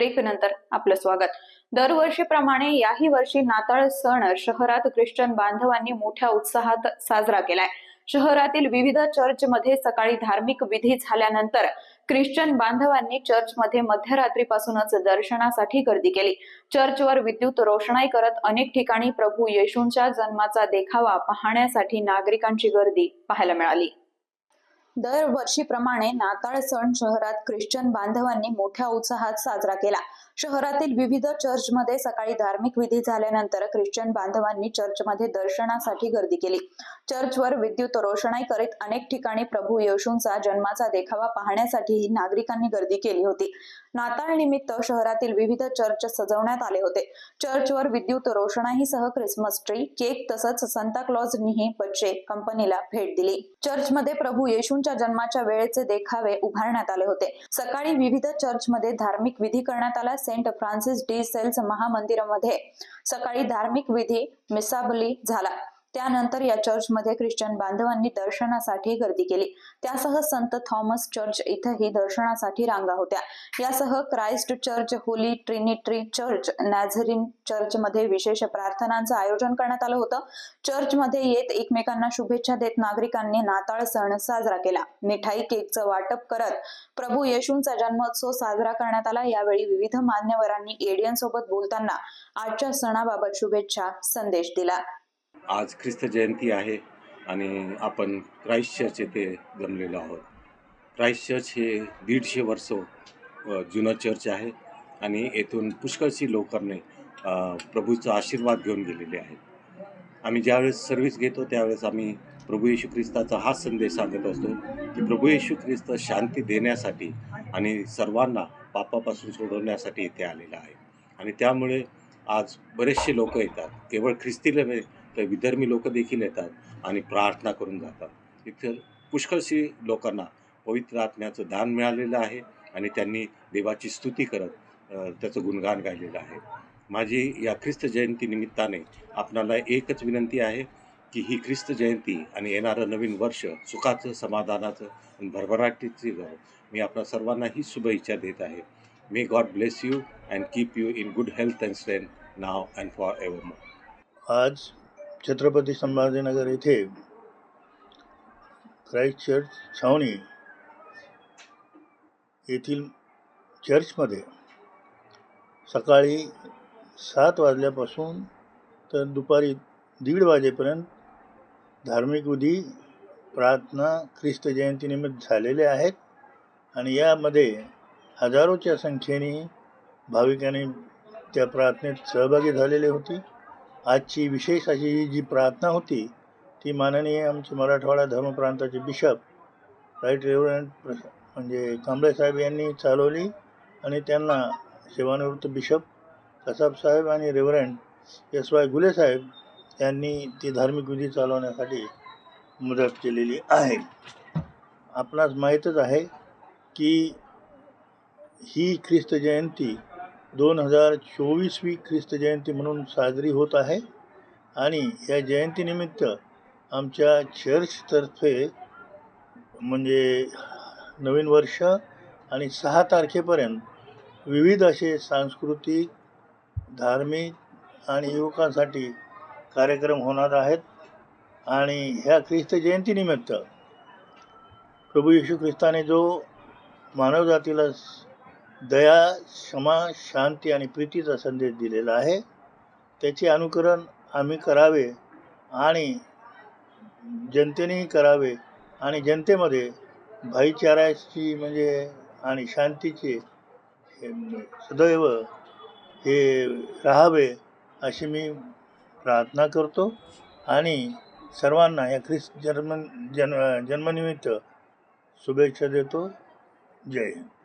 Break नंतर आपलं स्वागत. दरवर्षीप्रमाणे याही वर्षी नाताळ सण शहरात ख्रिश्चन बांधवांनी मोठ्या उत्साहात साजरा केलाय. शहरातील विविध चर्चमध्ये सकाळी धार्मिक विधी झाल्यानंतर ख्रिश्चन बांधवांनी चर्चमध्ये मध्यरात्रीपासूनच दर्शनासाठी गर्दी केली. चर्चवर विद्युत रोषणाई करत अनेक ठिकाणी प्रभू येशूंच्या जन्माचा देखावा पाहण्यासाठी नागरिकांची गर्दी पाहायला मिळाली. दरवर्षीप्रमाणे नाताळ सण शहरात ख्रिश्चन बांधवांनी मोठ्या उत्साहात साजरा केला. शहरातील विविध चर्चमध्ये सकाळी धार्मिक विधी झाल्यानंतर ख्रिश्चन बांधवांनी चर्चमध्ये दर्शनासाठी गर्दी केली. चर्चवर विद्युत रोषणाई करीत अनेक ठिकाणी प्रभू येशूंचा जन्माचा देखावा पाहण्यासाठीही नागरिकांनी गर्दी केली होती. नाताळ निमित्त शहरातील विविध चर्च सजवण्यात आले होते. चर्चवर विद्युत रोषणाईसह क्रिसमस ट्री केक तसंच संताक्लॉजनीही बच्चे कंपनीला भेट दिली. चर्चमध्ये प्रभू येशू येशूंच्या जन्माच्या वेळेचे देखावे उभारण्यात आले होते. सकाळी विविध चर्चमध्ये धार्मिक विधी करण्यात आला. सेंट फ्रान्सिस डी सेल्स महामंदिरामध्ये सकाळी धार्मिक विधी मिसाबली झाला. त्यानंतर या चर्चमध्ये ख्रिश्चन बांधवांनी दर्शनासाठी गर्दी केली. त्यासह संत थॉमस चर्च इथंही दर्शनासाठी रांगा होत्या. यासह Christ church holy trinity church Nazarene चर्चमध्ये विशेष प्रार्थनांचं आयोजन करण्यात आलं होतं. चर्चमध्ये येत एकमेकांना शुभेच्छा देत नागरिकांनी नाताळ सण साजरा केला. मिठाई केकचं वाटप करत प्रभू येशूंचा जन्मोत्सव साजरा करण्यात आला. यावेळी विविध मान्यवरांनी एडियन सोबत बोलताना आजच्या सणाबाबत शुभेच्छा संदेश दिला. आज ख्रिस्त जयंती आहे आणि आपण क्राईस्ट चर्च येथे जमलेलो आहोत. क्राईस्ट चर्च हे दीडशे वर्ष जुनं चर्च आहे आणि येथून पुष्कळशी लोकांनी प्रभूचा आशीर्वाद घेऊन गेलेले आहेत. आम्ही ज्यावेळेस सर्व्हिस घेतो त्यावेळेस आम्ही प्रभू येशू ख्रिस्ताचा हा संदेश सांगत असतो की प्रभू येशू ख्रिस्त शांती देण्यासाठी आणि सर्वांना पापापासून सोडवण्यासाठी इथे आलेला आहे. आणि त्यामुळे आज बरेचसे लोक येतात. केवळ ख्रिस्ती नव्हे तर विधर्मी लोक देखील येतात आणि प्रार्थना करून जातात. इथं पुष्कळशी लोकांना पवित्र आत्म्याचं दान मिळालेलं आहे आणि त्यांनी देवाची स्तुती करत त्याचं गुणगान गायलेलं आहे. माझी या ख्रिस्त जयंती निमित्ताने आपणाला एकच विनंती आहे की ही ख्रिस्त जयंती आणि येणारं नवीन वर्ष सुखाचं समाधानाचं आणि भरभराटीची जावं मी आपल्या सर्वांना ही शुभेच्छा देत आहे. May God bless you and keep you in good health and strength now and forever more आज छत्रपती संभाजीनगर येथे क्राईस्ट चर्च छावणी येथील चर्चमध्ये सकाळी सात वाजल्यापासून तर दुपारी दीड वाजेपर्यंत धार्मिक विधी प्रार्थना ख्रिस्त जयंतीनिमित्त झालेले आहेत आणि यामध्ये हजारोच्या संख्येने भाविकांनी त्या प्रार्थनेत सहभागी झालेले होते. आजची विशेष अशी जी प्रार्थना होती ती माननीय आमचे मराठवाडा धर्मप्रांताचे बिशप राईट रेव्हरंट म्हणजे कांबळे साहेब यांनी चालवली आणि त्यांना सेवानिवृत्त बिशप कसाबसाहेब आणि रेव्हरंट एस वाय गुलेसाहेब यांनी ती धार्मिक विधी चालवण्यासाठी मदत केलेली आहे. आपणास माहीतच आहे की ही ख्रिस्त जयंती दोन हजार चोवीसवी ख्रिस्त जयंती म्हणून साजरी होत आहे. आणि या जयंतीनिमित्त आमच्या चर्चतर्फे म्हणजे नवीन वर्ष आणि सहा तारखेपर्यंत विविध असे सांस्कृतिक धार्मिक आणि युवकांसाठी कार्यक्रम होणार आहेत. आणि ह्या ख्रिस्त जयंतीनिमित्त प्रभू येशू ख्रिस्ताने जो मानवजातीला दया क्षमा शांती आणि प्रीतीचा संदेश दिलेला आहे. त्याचे अनुकरण आम्ही करावे आणि जनतेनेही करावे आणि जनतेमध्ये भाईचाराची म्हणजे आणि शांतीचे सदैव हे राहावे अशी मी प्रार्थना करतो. आणि सर्वांना या ख्रिस्त जन्म जन्म जन्मनिमित्त शुभेच्छा देतो. जय हिंद.